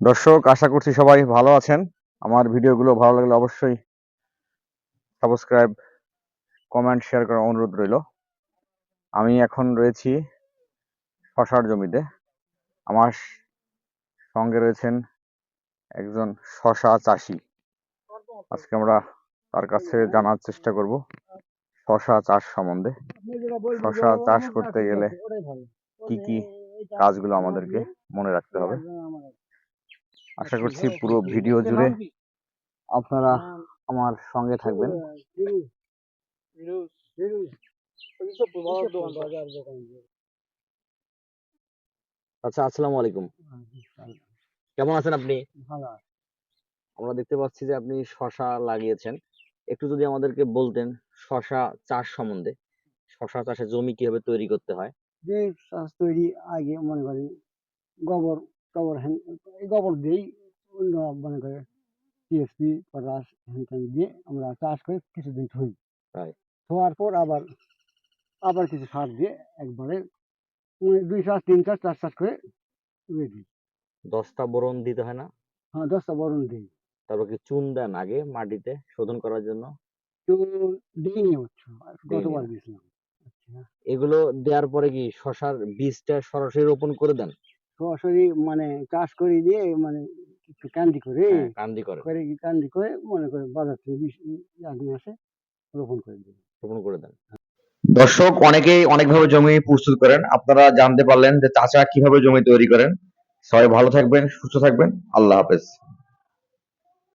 দর্শক, আশা করছি সবাই ভালো আছেন। আমার ভিডিওগুলো ভালো লাগলে অবশ্যই সাবস্ক্রাইব, কমেন্ট, শেয়ার করার অনুরোধ রইল। আমি এখন রয়েছি শশার জমিতে। আমার সঙ্গে রয়েছেন একজন শশা চাষি। আজকে আমরা তার কাছে জানার চেষ্টা করব শশা চাষ সম্বন্ধে। শশা চাষ করতে গেলে কি কি কাজগুলো আমাদেরকে মনে রাখতে হবে? আশা করছি পুরো ভিডিও জুড়ে আপনারা আমার সঙ্গে থাকবেন। আচ্ছা আসসালামু আলাইকুম। কেমন আছেন আপনি? আমরা দেখতে পাচ্ছি যে আপনি শশা লাগিয়েছেন। একটু যদি আমাদেরকে বলতেন শশা চাষ সম্বন্ধে। শশা চাষে জমি কীভাবে তৈরি করতে হয়? যে চাষ তৈরি আগে মনে করি গোবর গোবর হ্যান এই গোবর দিয়েই অন্য মনে করে টিএসপি পটাশ হ্যান ত্যান দিয়ে আমরা চাষ করে কিছুদিন থই Right. থোয়ার পর আবার আবার কিছু সার দিয়ে একবারে দুই চাষ তিন চাষ চার চাষ করে উড়ে দিই দশটা বোরন দিতে হয় না? হ্যাঁ দশটা বরণ দিই। তারপর কি চুন দেন আগে মাটিতে শোধন করার জন্য? তো দিইনি হচ্ছে গতবার দিয়েছিলাম। আচ্ছা। এগুলো দেওয়ার পরে কি শশার বীজটা সরাসরি রোপণ করে দেন? সরাসরি মানে চাষ করে দিয়ে মানে কান্দি করে হ্যাঁ, কান্দি করে। করে কান্দি করে মনে করে বাজার থেকে বিশ নিয়ে আসে রোপণ করে দিই রোপণ করে দেন। দর্শক অনেকেই অনেকভাবে জমি প্রস্তুত করেন। আপনারা জানতে পারলেন যে চাচা কীভাবে জমি তৈরি করেন। সবাই ভালো থাকবেন সুস্থ থাকবেন। আল্লাহ হাফেজ।